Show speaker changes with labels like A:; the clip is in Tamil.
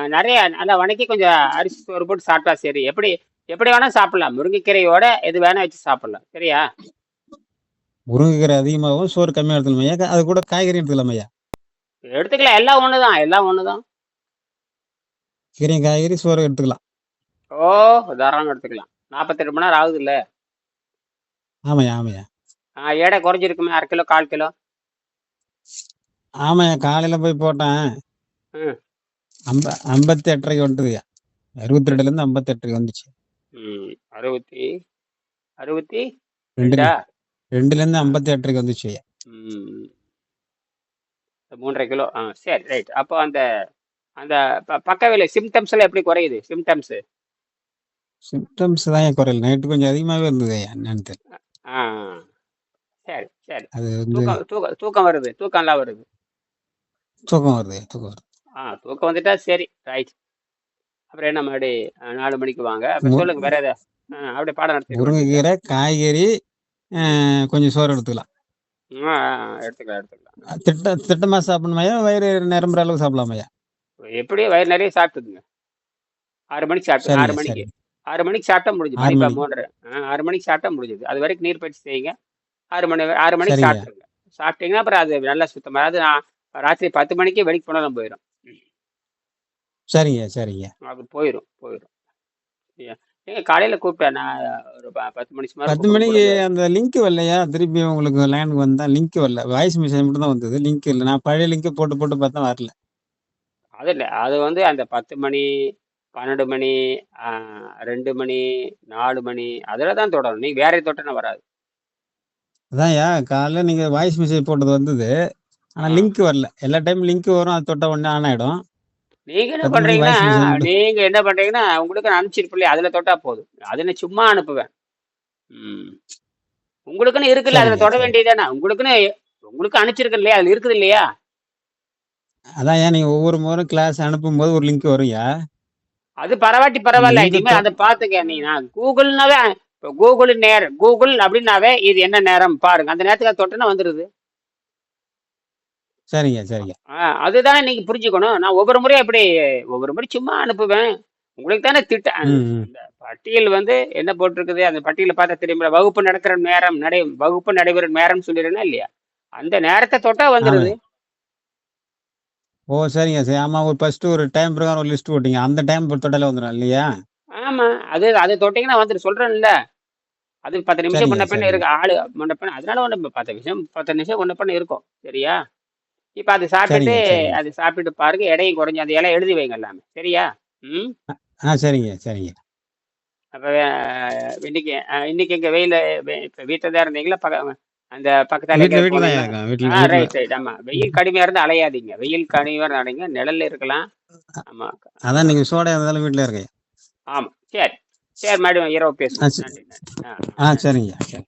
A: நிறைய நல்லா வணக்கி கொஞ்சம் அரிசி சோறு போட்டு சாப்பிட்டா சரி. எப்படி எப்படி வேணா சாப்பிடலாம். முருங்கைக்கீரையோட எது வேணா வச்சு சாப்பிடலாம். சரியா?
B: முருங்கைக்கீரை அதிகமாகவும் சோறு கம்மியாக எடுத்துக்கலாம் ஐயா அது கூட காய்கறி எடுத்துக்கலாம் ஐயா?
A: எடுத்துக்கலாம். எல்லாம் ஒண்ணுதான். எல்லாம் ஒண்ணுதான்.
B: கீரையும் காய்கறி சோறு எடுத்துக்கலாம்.
A: ஓ தாராளம் எடுத்துக்கலாம். நாற்பத்தெட்டு மணி நேரம் ஆகுது இல்ல
B: ஆமாய்யா. ஆமாய்யா
A: எடை குறைஞ்சிருக்குமே. அரை கிலோ கால் கிலோ?
B: ஆமாய்யா காலையில் போய் போட்டேன்.
A: ம்.
B: ஐம்ப ஐம்பத்தி எட்டரைக்கு வந்துட்டுதுயா அறுபத்தி ரெண்டுலேருந்து ஐம்பத்தி எட்டரைக்கு வந்துச்சு
A: அறுபத்தி அறுபத்தி
B: ரெண்டு
A: ரெண்டா?
B: ரெண்டுலேருந்து ஐம்பத்தி எட்டரைக்கு வந்துச்சு
A: மூன்றரை கிலோ ஆ சரி ரைட். அப்போ அந்த அந்த பக்க விலை சிம்டம்ஸ் எல்லாம் எப்படி குறையுது? சிம்டம்ஸ்
B: சிம்டம்ஸ் தான் குறையல? நைட்டு கொஞ்சம் அதிகமாகவே இருந்தது என்னன்னு தெரியல
A: ஆ சரி சரி.
B: அது
A: தூக்கம் தூக்கம் வருது தூக்கம்லாம் வருது.
B: தூக்கம் வருது தூக்கம் வருது.
A: ஆ தூக்கம் வந்துட்டா சரி ரைட் அப்புறம் என்ன மறுபடி நாலு மணிக்கு வாங்க. அப்புறம் சொல்லுங்க வேற ஏதாவது அப்படியே பாடம் நடத்தி
B: முருங்கைக்கீரை காய்கறி கொஞ்சம் சோறு எடுத்துக்கலாம்.
A: எடுத்துக்கலாம் எடுத்துக்கலாம்.
B: திட்ட திட்டமாக சாப்பிடணுமையா வயிறு நிரம்புற அளவுக்கு சாப்பிடலாமையா
A: எப்படியும் வயிறு நிறைய சாப்பிட்டுதுங்க ஆறு மணிக்கு சாப்பிட்டு ஆறு மணிக்கு. ஆறு மணிக்கு சாப்பிட்டா முடிஞ்சு மணி. மூன்றரை. ஆறு மணிக்கு சாப்பிட்டா முடிஞ்சது. அது வரைக்கும் நீர் பயிற்சி செய்யுங்க. ஆறு மணி ஆறு மணிக்கு. சாப்பிட்டுருங்க. சாப்பிட்டீங்கன்னா அப்புறம் அது நல்லா சுத்தமாக நான் ராத்திரி பத்து மணிக்கு வெளிக்கு போனாலும் போயிடும்.
B: சரிங்க சரிங்க.
A: அது போயிடும் போயிடும் நீங்கள் காலையில் கூப்பிட்டேன் நான் ஒரு ப- பத்து மணி சுமார்
B: பத்து மணிக்கு அந்த லிங்க் வரலையா? திருப்பி உங்களுக்கு லைனுக்கு வந்தா லிங்க் வரல. வாய்ஸ் மெசேஜ் மட்டும் தான் வந்தது லிங்க் இல்லை. நான் பழைய லிங்க் போட்டு போட்டு பார்த்தா வரல.
A: அது இல்லை. அது வந்து அந்த பத்து மணி பன்னெண்டு மணி ரெண்டு மணி நாலு மணி அதில் தான் தொடரும். நீ வேற தொட்டனா வராது.
B: அதான்யா காலைல நீங்க வாய்ஸ் மெசேஜ் போட்டது வந்தது. ஆனா
A: ஆ.
B: லிங்க் வரல. எல்லா டைம் லிங்க் வரும் அது தொட்ட உடனே ஆன் ஆயிடும்.
A: நீங்க என்ன பண்றீங்கன்னா. நீங்க என்ன பண்றீங்கன்னா உங்களுக்கு நான் அனுப்பிச்சிருப்பில்லையே அதுல தொட்டா போதும். அது நான் சும்மா அனுப்புவேன். ம். உங்களுக்குன்னு இருக்குல்ல அதுல தொட. வேண்டியதானே உங்களுக்குன்னு உங்களுக்கு அனுப்பிச்சிருக்கேன் இல்லையா? அதுல இருக்குது இல்லையா?
B: அதான் ஏன் நீங்க ஒவ்வொரு முறை கிளாஸ் அனுப்பும்போது ஒரு லிங்க் வரும்யா?
A: அது பரவாட்டி பரவாயில்ல இனிமே அதை பாத்துக்க நீ நான் கூகுள்னாவே இப்போ கூகுள் நேரம். கூகுள் அப்படின்னாவே இது என்ன நேரம்? பாருங்க. அந்த நேரத்துக்கு தொட்டனா வந்துருது.
B: சரிங்க சரிங்க.
A: அதுதானே நீங்க புரிஞ்சுக்கணும். நான் ஒவ்வொரு முறையும் எப்படி ஒவ்வொரு முறை சும்மா அனுப்புவேன். உங்களுக்கு தானே திட்ட
B: ம், ம்.
A: அந்த பட்டியல் வந்து என்ன போட்டிருக்குது? அந்த பட்டியலை பார்த்தா தெரியுமா வகுப்பு நடக்கிற நேரம் நடை வகுப்பு நடைபெறும் நேரம் சொல்லிடுறேன்னா இல்லையா? அந்த நேரத்தை தொட்டா வந்துருது.
B: ஓ சரிங்க சரி. ஆமா ஒரு ஃபர்ஸ்ட் ஒரு டைம் பிரகாரம் ஒரு லிஸ்ட் போட்டீங்க. அந்த டைம் தொட்டாலே வந்துடும் இல்லையா?
A: ஆமா அது அது தொட்டீங்கன்னா வந்துட்டு சொல்றேன்ல. அது பத்து நிமிஷம்
B: சரிங்க,
A: முன்ன பின்ன
B: சரிங்க.
A: இருக்கு. ஆளு முன்ன பின்ன அதனால ஒன்று பத்து நிமிஷம் பத்து நிமிஷம் முன்ன பின்ன இருக்கும். சரியா? இப்போ அது சாப்பிட்டுட்டு. அது சாப்பிட்டுட்டு பாருங்க எடையும் குறைஞ்சு அந்த இலை எழுதி வைங்க எல்லாமே. சரியா? ம்?
B: ஆ சரிங்க சரிங்க.
A: அப்போ இன்னைக்கு இன்னைக்கு எங்க வெயில இப்போ வீட்டில் தான் இருந்தீங்களா? பக்க அந்த பக்கத்தால ஆ ரைட் ரைட் ஆமா. வெயில் கடுமையா இருந்தா அலையாதீங்க. வெயில் கடுமையா இருந்தா அலைங்க நிழல்ல இருக்கலாம். ஆமா.
B: அதான் நீங்க சோடா இருந்தாலும் வீட்டுல இருக்கேன்.
A: ஆமா. சரி. சரி மறுபடியும் இரவு பேசுவோம். நன்றி நன்றி. ஆ
B: சரிங்க சரி.